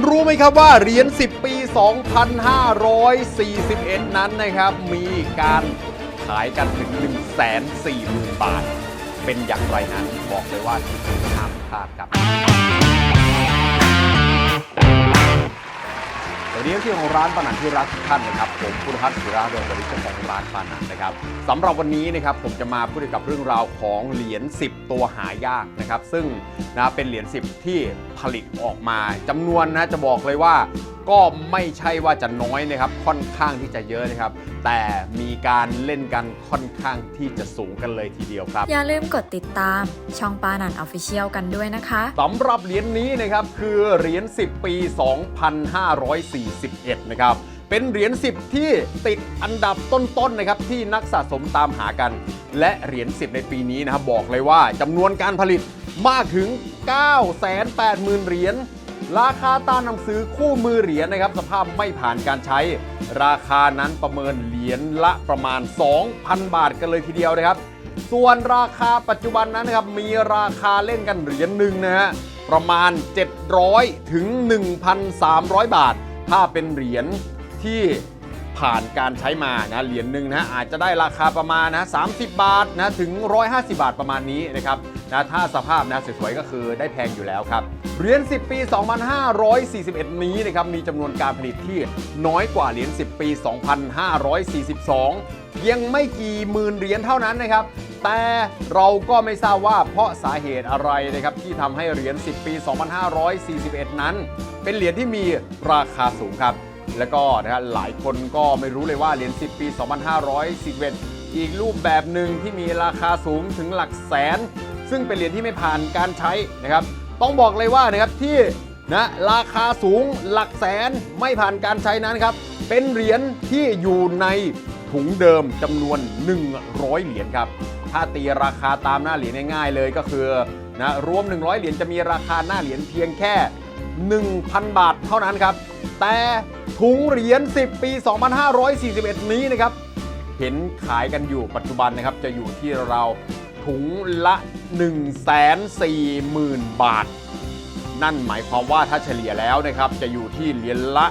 คุณรู้ไหมครับว่าเหรียญ 10 ปี 2541 นั้นนะครับ มีการขายกันถึง 140,000 บาท เป็นอย่างไรนั้นบอกเลยว่าห้ามพลาดครับ สวัสดีครับที่ของร้านปานันที่รักทุกท่านนะครับผมพุทธพัฒน์ศิราเดลบริษัทของร้านปานันนะครับสำหรับวันนี้นะครับผมจะมาพูดเกี่ยวกับเรื่องราวของเหรียญ10 ตัวหายากนะครับ ซึ่งนะเป็นเหรียญ10 ที่ผลิตออกมาจำนวนนะจะบอกเลยว่า ก็ไม่ใช่ว่าจะน้อยนะครับ ค่อนข้างที่จะเยอะนะครับ แต่มีการเล่นกันค่อนข้างที่จะสูงกันเลยทีเดียวครับ อย่าลืมกดติดตามช่องปานันออฟฟิเชียลกันด้วยนะคะสำหรับเหรียญนี้นะครับ คือเหรียญ10 ปี 2541 นะครับเป็นเหรียญ10 ที่ติดอันดับต้นๆนะครับที่นักสะสมตามหากัน และเหรียญ10 ในปีนี้นะครับบอกเลยว่าจำนวนการผลิตมากถึง 980,000 เหรียญ ราคาตามหนังสือคู่มือเหรียญนะครับ สภาพไม่ผ่านการใช้ ราคานั้นประเมินเหรียญละประมาณ 2,000 บาทกันเลยทีเดียวนะครับ ส่วนราคาปัจจุบันนั้นนะครับมีราคาเล่นกันเหรียญหนึ่งนะฮะประมาณ 700 ถึง 1,300 บาท ถ้าเป็นเหรียญที่ ผ่านการใช้มานะเหรียญหนึ่งนะอาจจะได้ราคาประมาณนะ30 บาทนะถึง 150 บาทประมาณนี้นะครับนะถ้าสภาพนะสวยๆก็คือได้แพงอยู่แล้วครับเหรียญ10 ปี 2541 นี้นะครับมีจำนวนการผลิตที่น้อยกว่าเหรียญ10 ปี 2542 เพียงไม่กี่หมื่นเหรียญเท่านั้นนะครับแต่เราก็ไม่ทราบว่าเพราะสาเหตุอะไรนะครับที่ทำให้เหรียญ10 ปี 2541 นั้น เป็นเหรียญที่มีราคาสูงครับ แล้วก็นะฮะหลายคนก็ไม่รู้เลยว่าเหรียญ10 ปี 2541 อีกรูปแบบหนึ่งที่มีราคาสูงถึงหลักแสน ซึ่งเป็นเหรียญที่ไม่ผ่านการใช้นะครับ ต้องบอกเลยว่านะครับที่นะราคาสูงหลักแสนไม่ผ่านการใช้นั้นครับ เป็นเหรียญที่อยู่ในถุงเดิมจำนวน 100 เหรียญครับ ถ้าตีราคาตามหน้าเหรียญง่ายๆเลยก็คือนะรวม 100 เหรียญจะมีราคาหน้าเหรียญเพียงแค่ 1,000 บาทเท่านั้นครับ แต่ ถุงเหรียญ 10 ปี 2541 นี้นะครับ เห็นขายกันอยู่ปัจจุบันนะครับ จะอยู่ที่เราถุงละ 140,000 บาท นั่นหมายความว่าถ้าเฉลี่ยแล้วนะครับ จะอยู่ที่เหรียญละ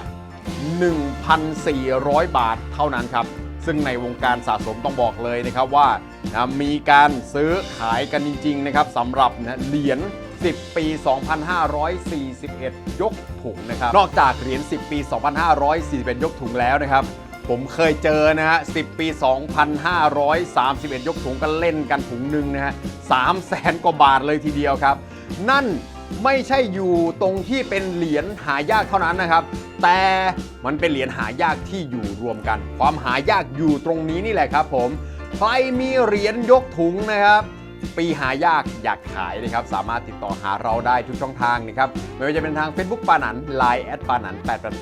1,400 บาทเท่านั้นครับ ซึ่งในวงการสะสมต้องบอกเลยนะครับว่านะมีการซื้อขายกันจริง ๆ นะครับสำหรับนะเหรียญ 10 ปี 2541 ยกถุงนะครับ นอกจากเหรียญ 10 ปี 2541 ยกถุงแล้วนะครับ ผมเคยเจอนะฮะ 10 ปี 2531 ยกถุงก็เล่นกันถุงหนึ่งนะฮะ3แสนกว่าบาทเลยทีเดียวครับ นั่นไม่ใช่อยู่ตรงที่เป็นเหรียญหายากเท่านั้นนะครับ แต่มันเป็นเหรียญหายากที่อยู่รวมกัน ความหายากอยู่ตรงนี้นี่แหละครับผม ใครมีเหรียญยกถุงนะครับ ปีหายากอยากขายนะครับสามารถติดต่อหาเราได้ทุกช่องทางนะครับไม่ว่าจะเป็นทาง Facebook ปานัน Line แอดปานัน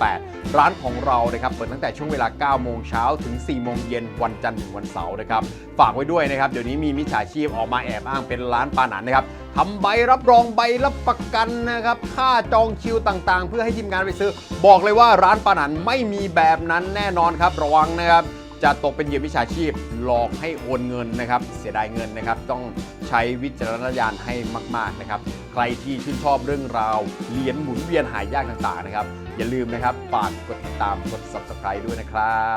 888 ร้านของเรานะครับเปิดตั้งแต่ช่วงเวลา 9 โมงเช้าถึง 4 โมงเย็นวันจันทร์ถึงวันเสาร์นะครับฝากไว้ด้วยนะครับเดี๋ยวนี้มีมิจฉาชีพออกมาแอบอ้างเป็นร้านปานันนะครับทำใบรับรองใบรับประกันนะครับค่าจองคิวต่างๆ เพื่อให้ทีมงานไปซื้อ บอกเลยว่าร้านปานันไม่มีแบบนั้นแน่นอนครับระวังนะครับจะตกเป็นเหยื่อมิจฉาชีพหลอกให้โอนเงินนะครับ เสียดายเงินนะครับ ต้อง ใช้วิจารณญาณให้มากๆนะครับ ใครที่ชื่นชอบเรื่องราวเหรียญหมุนเวียนหายากต่างๆนะครับ อย่าลืมนะครับฝากกดติดตามกด subscribe ด้วยนะครับ